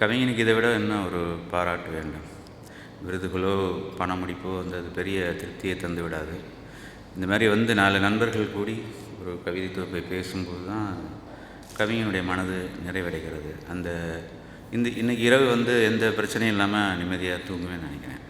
கவிஞனுக்கு இதை விட இன்னும் ஒரு பாராட்டு வேண்டும்? விருதுகளோ பணமுடிப்போ வந்து அது பெரிய திருப்தியை தந்து விடாது. இந்த மாதிரி வந்து நாலு நண்பர்கள் கூடி ஒரு கவிதை தொகுப்பை பேசும்போது தான் கவிஞனுடைய மனது நிறைவடைகிறது. அந்த இந்த இன்றைக்கி இரவு வந்து எந்த பிரச்சனையும் இல்லாமல் நிம்மதியாக தூங்குவேன்னு நினைக்கிறேன்.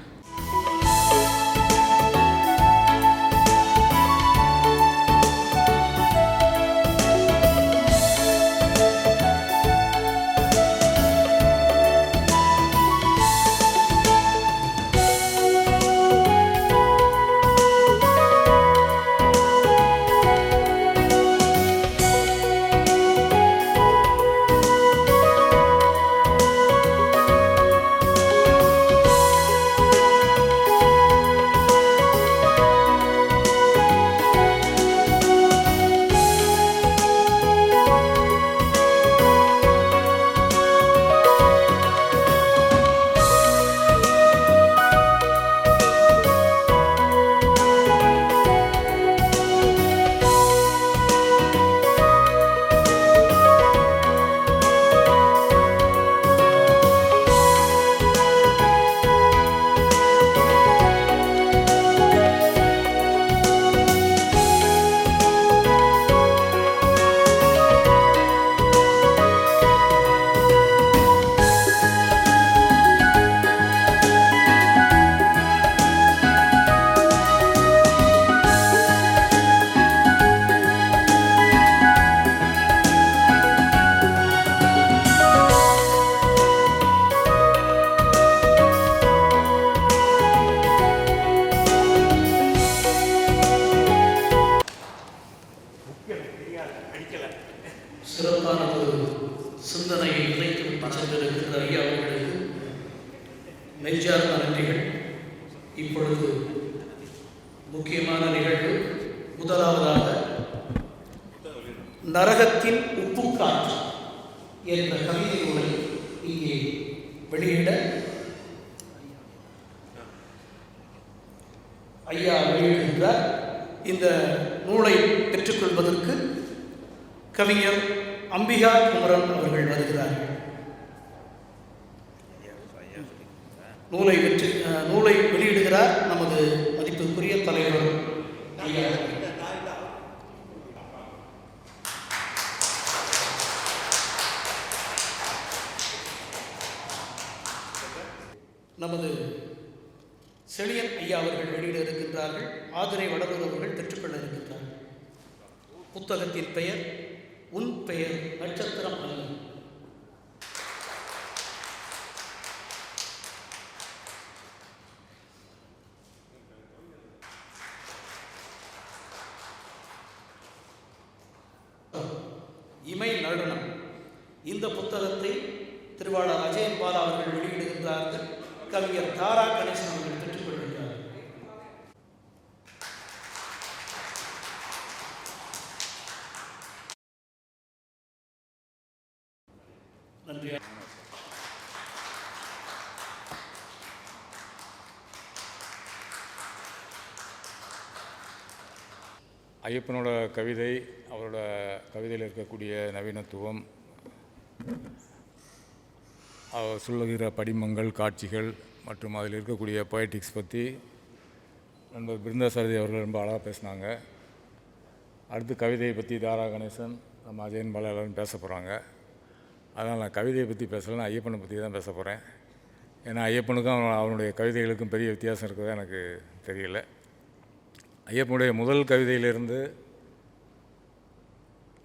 சிறப்பான ஒரு சிந்தனையை இணைத்து விட்டு ஐயா அவர்களுக்கு நெஞ்சார்ந்த நன்றிகள். இப்பொழுது முக்கியமான நிகழ்வு முதலாவதாக நரகத்தின் உப்பு காற்று என்ற கவிதை நூலை இங்கே வெளியிட ஐயா வெளியிடுகின்றார். இந்த நூலை பெற்றுக்கொள்வதற்கு கவிஞர் அம்பிகா குமரன் அவர்கள் வருகிறார்கள். நூலை வெற்றி நூலை வெளியிடுகிறார் நமது மதிப்புக்குரிய தலைவர். ஐயா நமது செழியன் ஐயா அவர்கள் வெளியிட இருக்கின்றார்கள். ஆதிரை வடலூர் அவர்கள் பெற்றுக்கொள்ள இருக்கின்றார்கள். புத்தகத்தின் பெயர் பெயர் நட்சத்திரம் அல்ல. இமை நடனம். இந்த புத்தகத்தை திருவாளர் அஜயன் பாலா அவர்கள் வெளியிடுகின்றார்கள். கவிஞர் தாரா கணேசன் அவர்கள் பெற்றுக்கொள்கின்றார்கள் நன்றி ஐயப்பனோட கவிதை அவரோட கவிதையில் இருக்கக்கூடிய நவீனத்துவம் அவர் சொல்லுகிற படிமங்கள் காட்சிகள் மற்றும் அதில் இருக்கக்கூடிய பொயட்டிக்ஸ் பற்றி நண்பர் பிருந்தாசாரதி அவர்கள் ரொம்ப அழகாக பேசினாங்க. அடுத்து கவிதையை பற்றி தாரா கணேசன் நம்ம அஜயன் பாலா எல்லாரும் பேச போகிறாங்க அதனால் நான் கவிதையை பற்றி பேசலை நான் ஐயப்பனை பற்றி தான் பேச போகிறேன் ஏன்னா ஐயப்பனுக்கும் அவனுடைய கவிதைகளுக்கும் பெரிய வித்தியாசம் இருக்கிறதா எனக்கு தெரியல. ஐயப்பனுடைய முதல் கவிதையிலிருந்து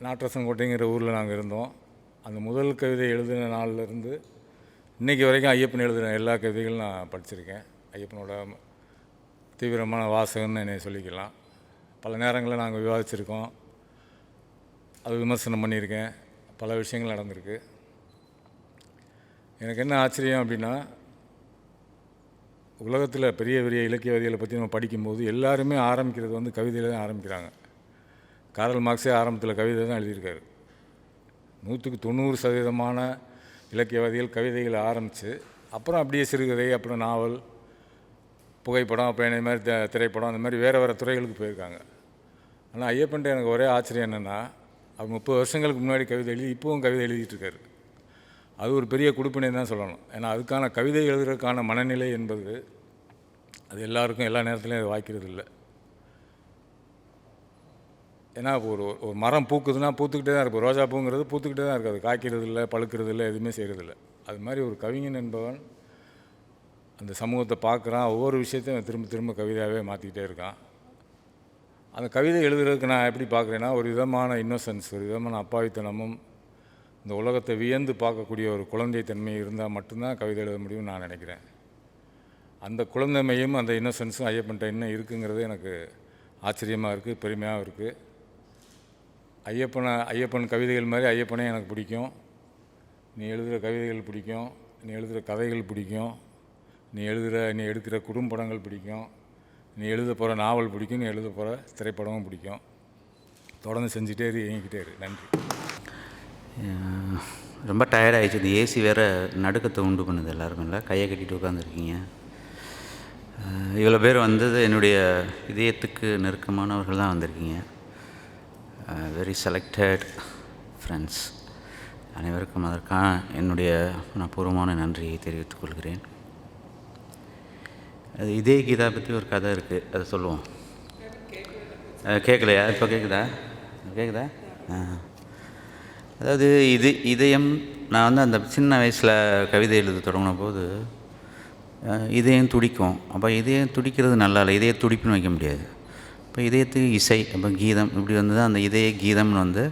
நாட்டரசங்கோட்டைங்கிற ஊரில் நாங்கள் இருந்தோம். அந்த முதல் கவிதை எழுதின நாள்லேருந்து இன்றைக்கி வரைக்கும் ஐயப்பன் எழுதின எல்லா கவிதைகளும் நான் படிச்சிருக்கேன். ஐயப்பனோட தீவிரமான வாசகம்னு என்னை சொல்லிக்கலாம். பல நேரங்களில் நாங்கள் விவாதிச்சிருக்கோம். அது விமர்சனம் பண்ணியிருக்கேன். பல விஷயங்கள் நடந்திருக்கு. எனக்கு என்ன ஆச்சரியம் அப்படின்னா உலகத்தில் பெரிய பெரிய இலக்கியவாதிகளை பற்றி நம்ம படிக்கும்போது எல்லாருமே ஆரம்பிக்கிறது வந்து கவிதையில் தான் ஆரம்பிக்கிறாங்க. காரல் மார்க்ஸே ஆரம்பத்தில் கவிதை தான் எழுதியிருக்காரு. நூற்றுக்கு தொண்ணூறு சதவீதமான இலக்கியவாதிகள் கவிதைகளை ஆரம்பித்து அப்புறம் அப்படியே சிறுகதை அப்புறம் நாவல் புகைப்படம் அப்புறம் இந்த மாதிரி த- திரைப்படம் அந்த மாதிரி வேறு வேறு துறைகளுக்கு போயிருக்காங்க. ஆனால் ஐயப்பன்ட்டு எனக்கு ஒரே ஆச்சரியம் என்னென்னா அவர் முப்பது வருஷங்களுக்கு முன்னாடி கவிதை எழுதி இப்போவும் கவிதை எழுதிட்டுருக்காரு அது ஒரு பெரிய கொடுப்பினை தான் சொல்லணும். ஏன்னா அதுக்கான கவிதை எழுதுறதுக்கான மனநிலை என்பது அது எல்லாருக்கும் எல்லா நேரத்துலையும் அது வாய்க்கிறது இல்லை. ஏன்னா ஒரு ஒரு மரம் பூக்குதுன்னா பூத்துக்கிட்டே தான் இருக்கும் ரோஜா பூங்கிறது பூத்துக்கிட்டே தான் இருக்குது அது காய்க்கிறது இல்லை பழுக்கிறது இல்லை எதுவுமே செய்கிறதில்லை அது மாதிரி ஒரு கவிஞன் என்பவன் அந்த சமூகத்தை பார்க்குறான். ஒவ்வொரு விஷயத்தையும் திரும்ப திரும்ப கவிதையாகவே மாற்றிக்கிட்டே இருக்கான். அந்த கவிதை எழுதுறதுக்கு நான் எப்படி பார்க்குறேன்னா ஒரு விதமான இன்னோசன்ஸ் ஒரு விதமான அப்பாவித்தனமும் இந்த உலகத்தை வியந்து பார்க்கக்கூடிய ஒரு குழந்தை தன்மை இருந்தால் மட்டும்தான் கவிதை எழுத முடியும்னு நான் நினைக்கிறேன். அந்த குழந்தைமையும் அந்த இன்னசென்ஸும் ஐயப்பன்ட்ட இன்னும் இருக்குங்கிறது எனக்கு ஆச்சரியமாக இருக்குது பெருமையாகவும் இருக்குது ஐயப்பனை ஐயப்பன் கவிதைகள் மாதிரி ஐயப்பனே எனக்கு பிடிக்கும். நீ எழுதுகிற கவிதைகள் பிடிக்கும் நீ எழுதுகிற கதைகள் பிடிக்கும் நீ எழுதுகிற நீ எடுக்கிற குறும்படங்கள் பிடிக்கும் நீ எழுத போகிற நாவல் பிடிக்கும் நீ எழுத போகிற திரைப்படமும் பிடிக்கும். தொடர்ந்து செஞ்சுட்டே இரு இயங்கிக்கிட்டே இரு. நன்றி. ரொம்ப டயர்டாகிடுச்சு இந்த ஏசி வேறு நடுக்கத்தை உண்டு பண்ணுது எல்லாருமே இல்லை கையை கட்டிட்டு உட்காந்துருக்கீங்க இவ்வளோ பேர் வந்தது என்னுடைய இதயத்துக்கு நெருக்கமானவர்கள் தான் வந்திருக்கீங்க. வெரி செலக்டட் ஃப்ரெண்ட்ஸ் அனைவருக்கும் அதற்கான என்னுடைய மனப்பூர்வமான நன்றியை தெரிவித்துக் கொள்கிறேன். அது இதே கீதா பற்றி ஒரு கதை இருக்குது அதை சொல்லுவோம். கேட்கலையா? இப்போ கேட்குதா கேட்குதா ஆ. அதாவது இது இதயம் நான் வந்து அந்த சின்ன வயசில் கவிதை எழுத தொடங்கின போது இதயம் துடிக்கும். அப்போ இதயம் துடிக்கிறது நல்லா இல்லை இதய துடிப்புன்னு வைக்க முடியாது. இப்போ இதயத்துக்கு இசை அப்போ கீதம் இப்படி வந்து தான் அந்த இதய கீதம்னு வந்து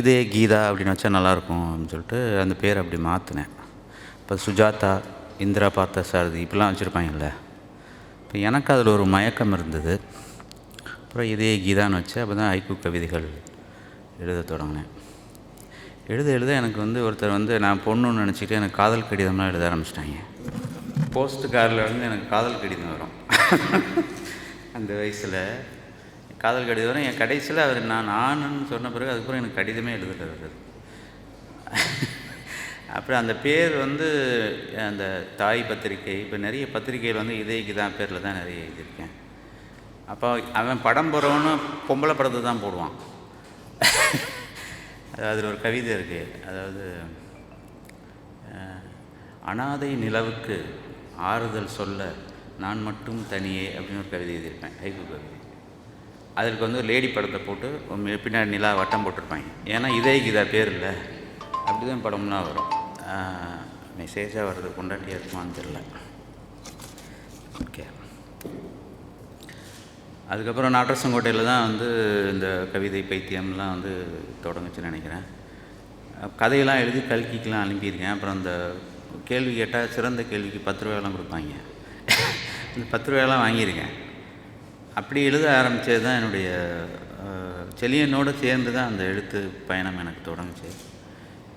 இதய கீதா அப்படின்னு வச்சா நல்லாயிருக்கும் அப்படின்னு சொல்லிட்டு அந்த பேர் அப்படி மாற்றினேன் இப்போ சுஜாதா இந்திரா பார்த்த சாரதி இப்படிலாம் வச்சுருப்பாங்கல்ல. இப்போ எனக்கு அதில் ஒரு மயக்கம் இருந்தது. அப்புறம் இதய கீதான்னு வச்சு அப்போ தான் ஐக்கு கவிதைகள் எழுத தொடங்கினேன். எழுத எழுத எனக்கு வந்து ஒருத்தர் வந்து நான் பொண்ணுன்னு நினச்சிட்டு எனக்கு காதல் கடிதம்லாம் எழுத ஆரம்பிச்சிட்டாங்க. போஸ்ட் கார்டில் வந்து எனக்கு காதல் கடிதம் வரும். அந்த வயசில் காதல் கடிதம் வரும். என் கடைசியில் அவர் நான் நானுன்னு சொன்ன பிறகு அதுக்கப்புறம் எனக்கு கடிதமே எழுதல அவரு. அப்புறம் அந்த பேர் வந்து அந்த தாய் பத்திரிக்கை இப்போ நிறைய பத்திரிக்கைகள் வந்து இதயக்கு தான் பேரில் தான் நிறைய எழுதியிருக்கேன். அப்போ அவன் படம் போகிறவனு பொம்பளை படத்தை தான் போடுவான். அதில் ஒரு கவிதை இருக்குது அதாவது அனாதை நிலவுக்கு ஆறுதல் சொல்ல நான் மட்டும் தனியே அப்படின்னு ஒரு கவிதை எழுதியிருப்பேன் ஹைகு கவிதை. அதற்கு வந்து ஒரு லேடி படத்தை போட்டு பின்னாடி நிலா வட்டம் போட்டிருப்பாங்க. ஏன்னா இதே கீதா பேர் இல்லை. அப்படி தான் படம்லாம் வரும். மெசேஜாக வர்றது கொண்டாட்டியாக இருக்குமான்னு தெரில ஓகே. அதுக்கப்புறம் நாட்டரசங்கோட்டையில் தான் வந்து இந்த கவிதை பைத்தியம்லாம் வந்து தொடங்குச்சுன்னு நினைக்கிறேன். கதையெல்லாம் எழுதி கல்கிக்கெலாம் அனுப்பியிருக்கேன். அப்புறம் அந்த கேள்வி கேட்டால் சிறந்த கேள்விக்கு பத்து ரூபாயெல்லாம் கொடுப்பாங்க. இந்த பத்து ரூபாயெல்லாம் வாங்கியிருக்கேன். அப்படி எழுத ஆரம்பித்தது தான் என்னுடைய செலியனோடு சேர்ந்து தான் அந்த எழுத்து பயணம் எனக்கு தொடங்குச்சு.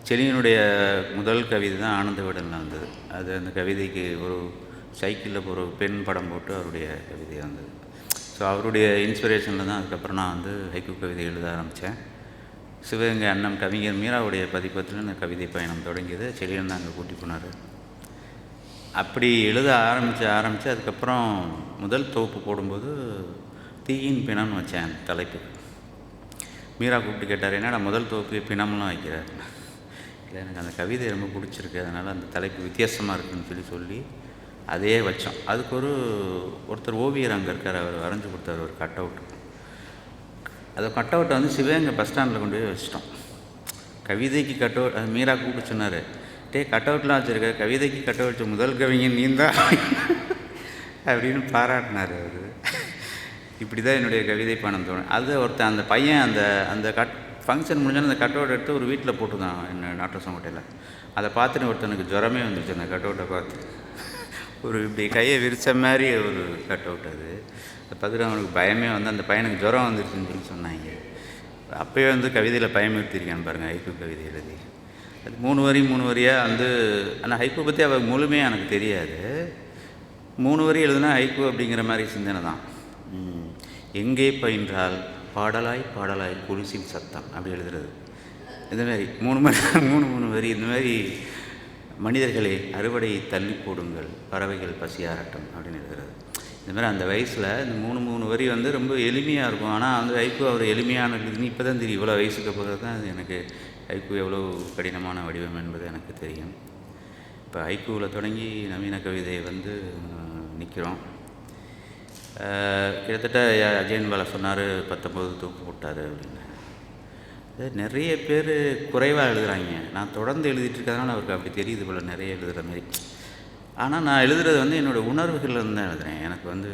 செலியனுடைய முதல் கவிதை தான் ஆனந்த விடலில் வந்தது அது அந்த கவிதைக்கு ஒரு சைக்கிளில் ஒரு பெண் படம் போட்டு அவருடைய கவிதை வந்தது ஸோ அவருடைய இன்ஸ்பிரேஷனில் தான் அதுக்கப்புறம் நான் வந்து ஹைக்கூ கவிதை எழுத ஆரம்பித்தேன் சிவகங்கை அண்ணன் கவிஞர் மீராவுடைய பதிப்பத்தில் இந்த கவிதை பயணம் தொடங்கியது. செலியன் தான் அங்கே கூட்டி போனார். அப்படி எழுத ஆரம்பித்து ஆரம்பித்து அதுக்கப்புறம் முதல் தொகுப்பு போடும்போது தீயின் பிணம்னு வச்சேன் தலைப்பு மீரா கூப்பிட்டு கேட்டார் என்னடா முதல் தொகுப்பு பிணம்லாம் வைக்கிறார் இல்லை எனக்கு அந்த கவிதை ரொம்ப பிடிச்சிருக்கு. அதனால் அந்த தலைப்பு வித்தியாசமாக இருக்குன்னு சொல்லி சொல்லி அதே வச்சோம். அதுக்கு ஒரு ஒருத்தர் ஓவியர் அங்கே இருக்கார் அவர் வரைஞ்சி கொடுத்தாரு ஒரு கட் அவுட் அந்த கட் அவுட்டை வந்து சிவகங்கை பஸ் ஸ்டாண்டில் கொண்டு போய் வச்சிட்டோம். கவிதைக்கு கட் அவுட் அது மீரா கூப்பிட்டு சொன்னார். டே கட் அவுட்லாம் வச்சுருக்க கவிதைக்கு கட் அவுட் முதல் கவிஞன் நீந்தா? அப்படின்னு பாராட்டினார் அவர். இப்படி தான் என்னுடைய கவிதை பணம் தோணும் அது ஒருத்தன் அந்த பையன் அந்த அந்த கட் ஃபங்க்ஷன் முடிஞ்சோன்னு அந்த கட் எடுத்து ஒரு வீட்டில் போட்டுருந்தான் என்ன நாட்டசங்கோட்டையில். அதை பார்த்துட்டு ஒருத்தனுக்கு ஜுரமே வந்துச்சு அந்த கட் அவுட்டை பார்த்து. ஒரு இப்படி கையை விரிச்ச மாதிரி ஒரு கட் அவுட் அது பார்த்துட்டு அவனுக்கு பயமே வந்து அந்த பையனுக்கு ஜுரம் வந்துருச்சுன்னு சொல்லி சொன்னாங்க. அப்போயே வந்து கவிதையில் பயமுறுத்திருக்கேன் பாருங்கள் ஹைக்கூ கவிதை எழுதி. அது மூணு வரி மூணு வரியாக வந்து ஆனால் ஹைக்கூ பற்றி அவள் முழுமையாக எனக்கு தெரியாது. மூணு வரி எழுதுனா ஹைக்கூ அப்படிங்கிற மாதிரி சிந்தனை தான். எங்கே பயின்றால் பாடலாய் பாடலாய் குடிசின் சத்தம் அப்படி எழுதுறது. இந்த மாதிரி மூணு மணி மூணு மூணு வரி இந்த மாதிரி மனிதர்களே அறுவடையை தள்ளி போடுங்கள் பறவைகள் பசியாரட்டும் அப்படின்னு இருக்கிறது இந்த மாதிரி அந்த வயசில் இந்த மூணு மூணு வரி வந்து ரொம்ப எளிமையாக இருக்கும். ஆனால் வந்து ஐக்கு அவர் எளிமையான எழுதுன்னு இப்போ தான் தெரியும் இவ்வளோ வயசுக்கு பிறகு தான் அது எனக்கு ஐக்கு எவ்வளோ கடினமான வடிவம் என்பது எனக்கு தெரியும். இப்போ ஐக்குவில் தொடங்கி நவீன கவிதை வந்து நிற்கிறோம் கிட்டத்தட்ட அஜயன் பாலா சொன்னார் பத்தொம்பது தூக்கு போட்டார் அப்படின்னு. நிறைய பேர் குறைவாக எழுதுகிறாங்க நான் தொடர்ந்து எழுதிட்டு இருக்கிறதுனால அவருக்கு அப்படி தெரியுது போல் நிறைய எழுதுகிற மாதிரி. ஆனால் நான் எழுதுறது வந்து என்னோடய உணர்வுகள்லேருந்து தான் எழுதுகிறேன் எனக்கு வந்து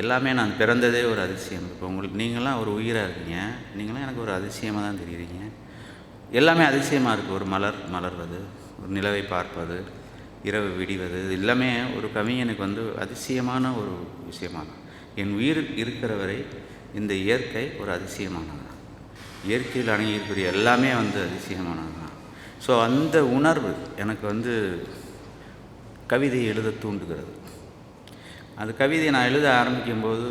எல்லாமே நான் பிறந்ததே ஒரு அதிசயம். இப்போ உங்களுக்கு நீங்களாம் ஒரு உயிராக இருக்கீங்க. நீங்களாம் எனக்கு ஒரு அதிசயமாக தான் தெரியுறீங்க. எல்லாமே அதிசயமாக இருக்குது ஒரு மலர் மலர்வது ஒரு நிலவை பார்ப்பது இரவு விடிவது இது எல்லாமே ஒரு கவிஞனுக்கு வந்து அதிசயமான ஒரு விஷயமாக என் உயிர் இருக்கிற வரை இந்த இயற்கை ஒரு அதிசயமானது. இயற்கையில் அணுகியிருக்கிற எல்லாமே வந்து அதிசயமானது தான் ஸோ அந்த உணர்வு எனக்கு வந்து கவிதை எழுத தூண்டுகிறது. அந்த கவிதையை நான் எழுத ஆரம்பிக்கும்போது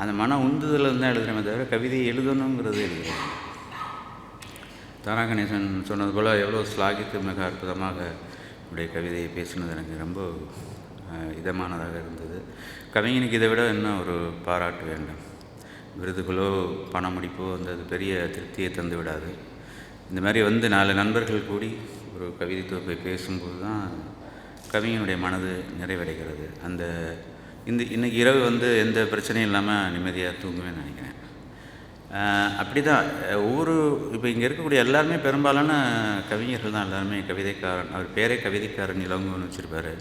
அந்த மன உந்துதலில் தான் எழுதுறேமே தவிர கவிதையை எழுதணுங்கிறது எழுதுகிறேன் தாரா கணேசன் சொன்னது போல் எவ்வளோ ஸ்லாகித்து மிக அற்புதமாக உடைய கவிதையை பேசினது எனக்கு ரொம்ப இதமானதாக இருந்தது. கவிஞனுக்கு இதை விட இன்னும் ஒரு பாராட்டு வேண்டும். விருதுகளோ பணமுடிப்போ வந்து அது பெரிய திருப்தியை தந்து விடாது இந்த மாதிரி வந்து நாலு நண்பர்கள் கூடி ஒரு கவிதை தொகுப்பை பேசும்போது தான் கவிஞனுடைய மனது நிறைவடைகிறது. அந்த இந்த இன்றைக்கி இரவு வந்து எந்த பிரச்சனையும் இல்லாமல் நிம்மதியாக தூங்குவேன்னு நினைக்கிறேன். அப்படி தான் ஒவ்வொரு இப்போ இங்கே இருக்கக்கூடிய எல்லாருமே பெரும்பாலான கவிஞர்கள் தான். எல்லாருமே கவிதைக்காரன் அவர் பேரே கவிதைக்காரன் இளங்கோன்னு வச்சுருப்பார்.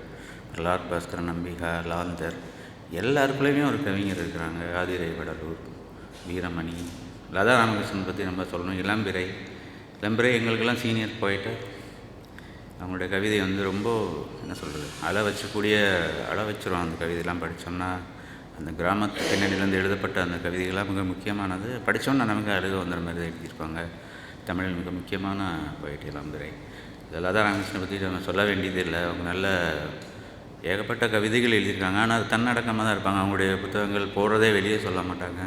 லார்ட் பாஸ்கரன் நம்பிகா லாந்தர் எல்லாருக்குள்ளேயுமே ஒரு கவிஞர் இருக்கிறாங்க. ஆதிரை வடலூர் வீரமணி லதா ராமகிருஷ்ணன் பற்றி நம்ம சொல்லணும். இளம்பிறை. இளம்பிறை எங்களுக்கெல்லாம் சீனியர் போயிட்டு அவங்களுடைய கவிதை வந்து ரொம்ப என்ன சொல்கிறது அழ வச்சக்கூடிய அழ வச்சிரும் அந்த கவிதையெல்லாம் படித்தோம்னா அந்த கிராமத்து பின்னணியிலேருந்து எழுதப்பட்ட அந்த கவிதைகள்லாம் மிக முக்கியமானது. படித்தோன்னா நமக்கு அழுக வந்துற மாதிரி தான் எழுதியிருப்பாங்க. தமிழில் மிக முக்கியமான போயிட்டு இளம்பிறை. இதெல்லாம் லதா ராமகிருஷ்ணனை பற்றி நம்ம சொல்ல வேண்டியது இல்லை. அவங்க நல்ல ஏகப்பட்ட கவிதைகள் எழுதியிருக்காங்க. ஆனால் அது தன்னடக்கமாக தான் இருப்பாங்க. அவங்களுடைய புத்தகங்கள் போடுறதே வெளியே சொல்ல மாட்டாங்க.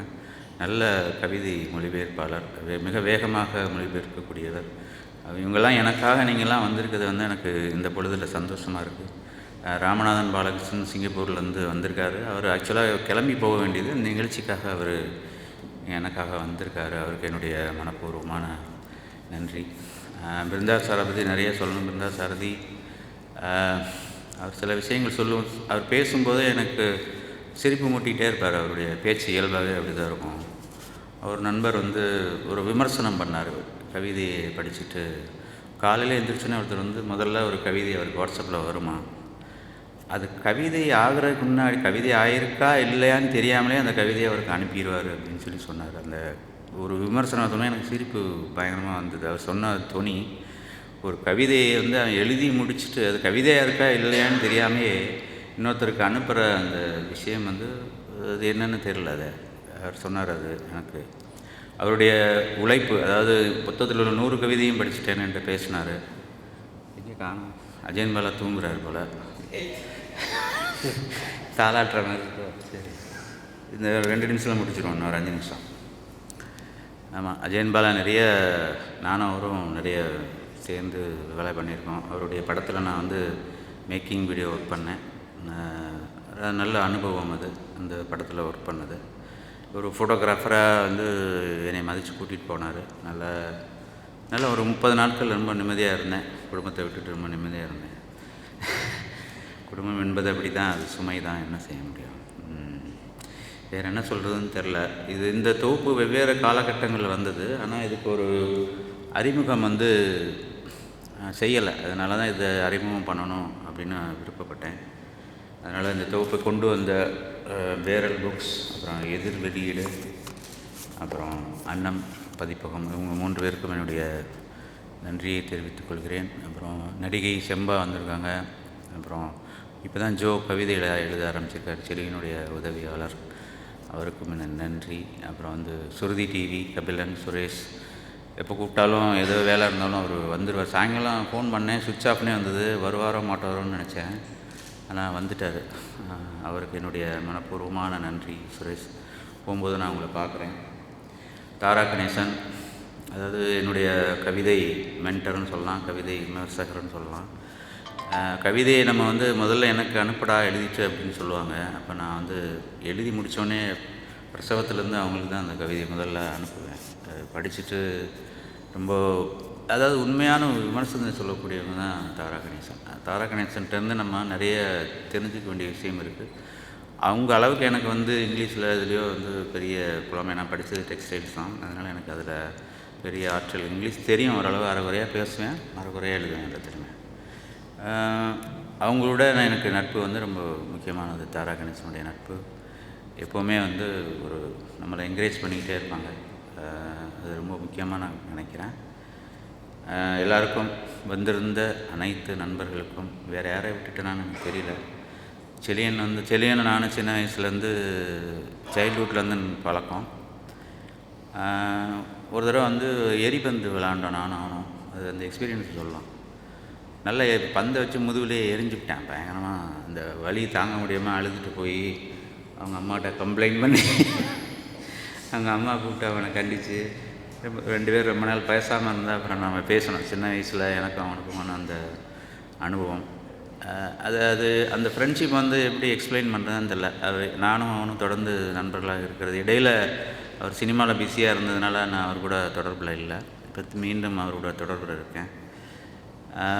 நல்ல கவிதை மொழிபெயர்ப்பாளர் வே- மிக வேகமாக மொழிபெயர்க்கக்கூடியவர். இவங்கெல்லாம் எனக்காக நீங்கள்லாம் வந்திருக்கிறது வந்து எனக்கு இந்த பொழுதில் சந்தோஷமாக இருக்குது ராமநாதன் பாலகிருஷ்ணன் சிங்கப்பூர்லேருந்து வந்திருக்காரு. அவர் ஆக்சுவலாக கிளம்பி போக வேண்டியது இந்த நிகழ்ச்சிக்காக அவர் எனக்காக வந்திருக்காரு. அவருக்கு என்னுடைய மனப்பூர்வமான நன்றி. பிருந்தா சாரை பற்றி நிறைய சொல்லணும் பிருந்தா சாரதி. அவர் சில விஷயங்கள் சொல்லும் அவர் பேசும்போதே எனக்கு சிரிப்பு மூட்டிகிட்டே இருப்பார். அவருடைய பேச்சு இயல்பாகவே அப்படி தான் இருக்கும். அவர் நண்பர் வந்து ஒரு விமர்சனம் பண்ணார் கவிதையை படிச்சுட்டு காலையில் எழுந்திரிச்சோன்னே ஒருத்தர் வந்து முதல்ல ஒரு கவிதை அவருக்கு வாட்ஸ்அப்பில் வருமா? அது கவிதை ஆகிறதுக்கு முன்னாடி கவிதை ஆயிருக்கா இல்லையான்னு தெரியாமலே அந்த கவிதையை அவருக்கு அனுப்பிடுவார் அப்படின்னு சொல்லி சொன்னார். அந்த ஒரு விமர்சனம் சொன்னால் எனக்கு சிரிப்பு பயங்கரமாக வந்தது. அவர் சொன்ன துணி ஒரு கவிதையை வந்து அவன் எழுதி முடிச்சுட்டு அது கவிதையாக இருக்கா இல்லையான்னு தெரியாமையே இன்னொருத்தருக்கு அனுப்புகிற அந்த விஷயம் வந்து அது என்னென்னு தெரியல அதை. அவர் சொன்னார் அது எனக்கு. அவருடைய உழைப்பு அதாவது புத்தகத்தில் உள்ள நூறு கவிதையும் படிச்சுட்டேன்னு என்று பேசினார். எங்கே காணும். அஜயன் பாலா தூங்குறாரு போல். தாளாட்டுற மாதிரி சரி. இந்த ரெண்டு நிமிஷத்தில் முடிச்சிருவோம் இன்னொரு அஞ்சு நிமிஷம். ஆமாம் அஜயன் பாலா நிறைய நானும் அவரும் நிறைய சேர்ந்து வேலை பண்ணியிருக்கோம். அவருடைய படத்தில் நான் வந்து மேக்கிங் வீடியோ ஒர்க் பண்ணேன். நல்ல அனுபவம் அது அந்த படத்தில் ஒர்க் பண்ணது. ஒரு ஃபோட்டோகிராஃபராக வந்து என்னை மதித்து கூட்டிகிட்டு போனார். நல்ல நல்ல ஒரு முப்பது நாட்கள் ரொம்ப நிம்மதியாக இருந்தேன். குடும்பத்தை விட்டுட்டு ரொம்ப நிம்மதியாக இருந்தேன். குடும்பம் என்பது அப்படி தான் அது சுமை தான் என்ன செய்ய முடியும்? வேறு என்ன சொல்கிறதுன்னு தெரில இது இந்த தொகுப்பு வெவ்வேறு காலகட்டங்களில் வந்தது. ஆனால் இதுக்கு ஒரு அறிமுகம் வந்து செய்யலை. அதனால தான் இதை அறிமுகம் பண்ணணும் அப்படின்னு நான் விருப்பப்பட்டேன். அதனால் இந்த தொகுப்பை கொண்டு வந்த பேரல் புக்ஸ் அப்புறம் எதிர் வெளியீடு அப்புறம் அன்னம் பதிப்பகம் இவங்க மூன்று பேருக்கும் என்னுடைய நன்றியை தெரிவித்துக் கொள்கிறேன். அப்புறம் நடிகை செம்பா வந்திருக்காங்க. அப்புறம் இப்போ தான் ஜோ கவிதைகளை எழுத ஆரம்பிச்சிருக்கார் செலியினுடைய உதவியாளர். அவருக்கும் என்ன நன்றி. அப்புறம் வந்து சுருதி டிவி கபிலன் சுரேஷ். எப்போ கூப்பிட்டாலும் ஏதோ வேலை இருந்தாலும் அவர் வந்துடுவார் சாயங்காலம் ஃபோன் பண்ணேன் சுவிட்ச் ஆஃப்னே வந்தது. வருவாரோ மாட்டாரோன்னு நினச்சேன். ஆனால் வந்துட்டார். அவருக்கு என்னுடைய மனப்பூர்வமான நன்றி சுரேஷ். போகும்போது நான் உங்களை பார்க்குறேன். தாரா கணேசன் அதாவது என்னுடைய கவிதை மென்டர்னு சொல்லலாம் கவிதை விமர்சகர்னு சொல்லலாம். கவிதையை நம்ம வந்து முதல்ல எனக்கு அனுப்படா எழுதிட்டு அப்படின்னு சொல்லுவாங்க. அப்போ நான் வந்து எழுதி முடித்தோடனே பிரசவத்திலேருந்து அவங்களுக்கு தான் அந்த கவிதையை முதல்ல அனுப்புவேன். அது படிச்சுட்டு ரொம்ப அதாவது உண்மையான விமர்சனம் சொல்லக்கூடியவங்க தான் தாரா கணேசன் தாரா கணேசன்ட்டேருந்து நம்ம நிறைய தெரிஞ்சுக்க வேண்டிய விஷயம் இருக்குது அவங்க அளவுக்கு எனக்கு வந்து இங்கிலீஷில் இதுலேயோ வந்து பெரிய புலமை. நான் படித்தது டெக்ஸ்டைல்ஸ் தான். அதனால் எனக்கு அதில் பெரிய ஆற்றல். இங்கிலீஷ் தெரியும் ஓரளவு. அரைகுறையாக பேசுவேன். அரைகுறையாக எழுதுவேன் எல்லாத்துலையுமே அவங்களோட நான் எனக்கு நட்பு வந்து ரொம்ப முக்கியமானது. தாரா கணேசனுடைய நட்பு. எப்போவுமே வந்து ஒரு நம்மளை என்கரேஜ் பண்ணிக்கிட்டே இருப்பாங்க. அது ரொம்ப முக்கியமாக நான் நினைக்கிறேன். எல்லாருக்கும் வந்திருந்த அனைத்து நண்பர்களுக்கும் வேறு யாரை விட்டுட்டேனான்னு எனக்கு தெரியல. செலியன் வந்து செலியன் நானும் சின்ன வயசுலேருந்து சைல்ட்ஹுட்லேருந்து பழக்கம். ஒரு தடவை வந்து எரிபந்து விளாண்டோம் நானும் அவனும். அது அந்த எக்ஸ்பீரியன்ஸ் சொல்லலாம். நல்ல பந்தை வச்சு முதுகுலேயே எரிஞ்சுக்கிட்டேன் பயங்கரமாக அந்த வலி தாங்க முடியாமல் அழுதுட்டு போய் அவங்க அம்மாட்ட கம்ப்ளைண்ட் பண்ணி அவங்க அம்மா கூப்பிட்டு அவனை கண்டித்து ரெண்டு பேரும் ரொம்ப நாள் பேசாமல் இருந்தால் அப்புறம் நம்ம பேசணும். சின்ன வயசில் எனக்கும் அவனுக்குமான அந்த அனுபவம். அது அது அந்த ஃப்ரெண்ட்ஷிப் வந்து எப்படி எக்ஸ்பிளைன் பண்ணுறதுன்னு தெரில அது நானும் அவனும் தொடர்ந்து நண்பர்களாக இருக்கிறது. இடையில் அவர் சினிமாவில் பிஸியாக இருந்ததுனால நான் அவர் கூட தொடர்பில் இல்லை. இப்போ மீண்டும் அவர் கூட தொடர்பில் இருக்கேன்.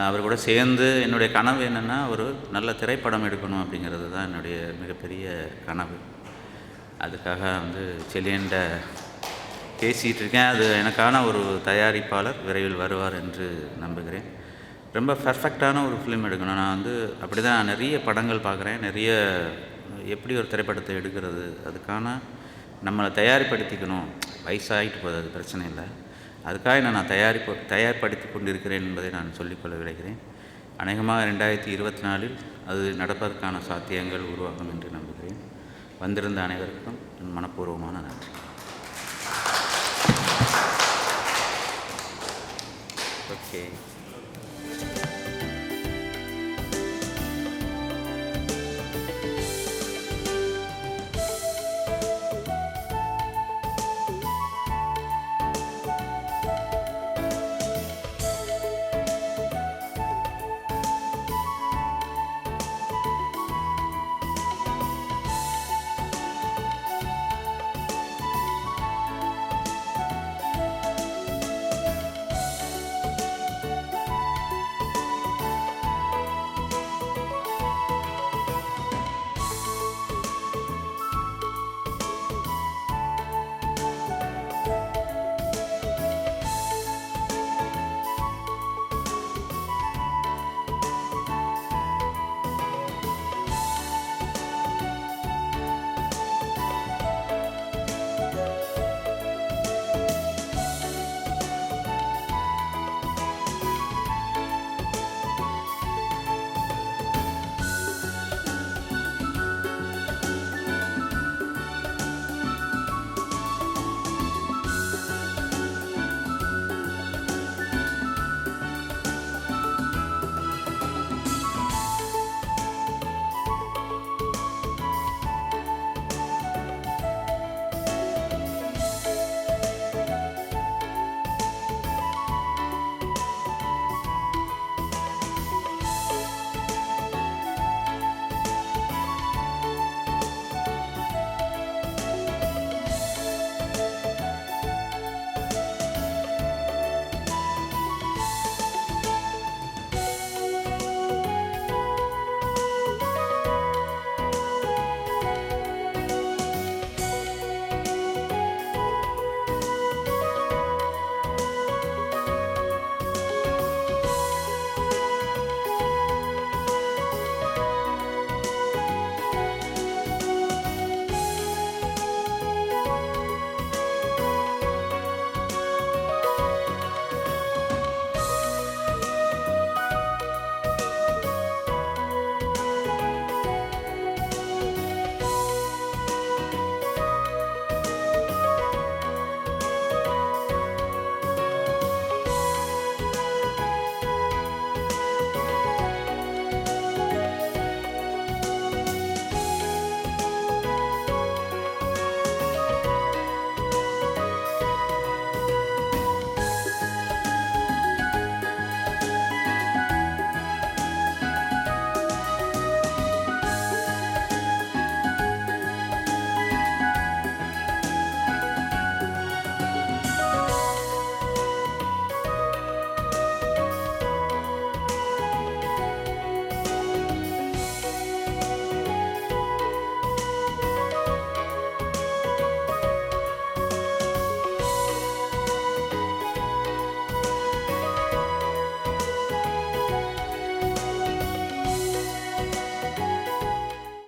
அவர் கூட சேர்ந்து என்னுடைய கனவு என்னென்னா ஒரு நல்ல திரைப்படம் எடுக்கணும் அப்படிங்கிறது தான் என்னுடைய மிகப்பெரிய கனவு. அதுக்காக வந்து செலியண்ட பேசிகிட்டு இருக்கேன் அது எனக்கான ஒரு தயாரிப்பாளர் விரைவில் வருவார் என்று நம்புகிறேன். ரொம்ப பர்ஃபெக்டான ஒரு ஃபிலிம் எடுக்கணும். நான் வந்து அப்படி தான் நிறைய படங்கள் பார்க்குறேன். நிறைய எப்படி ஒரு திரைப்படத்தை எடுக்கிறது அதுக்கான நம்மளை தயார்படுத்திக்கணும். வயசாகிட்டு போகுது அது பிரச்சனை இல்லை. அதுக்காக நான் நான் தயாரிப்பு தயார்படுத்தி கொண்டிருக்கிறேன் என்பதை நான் சொல்லிக்கொள்ள விளைகிறேன் அநேகமாக ரெண்டாயிரத்தி இருபத்தி நாலில் அது நடப்பதற்கான சாத்தியங்கள் உருவாகும் என்று நம்புகிறேன். வந்திருந்த அனைவருக்கும் என் மனப்பூர்வமான நன்றி. ஓகே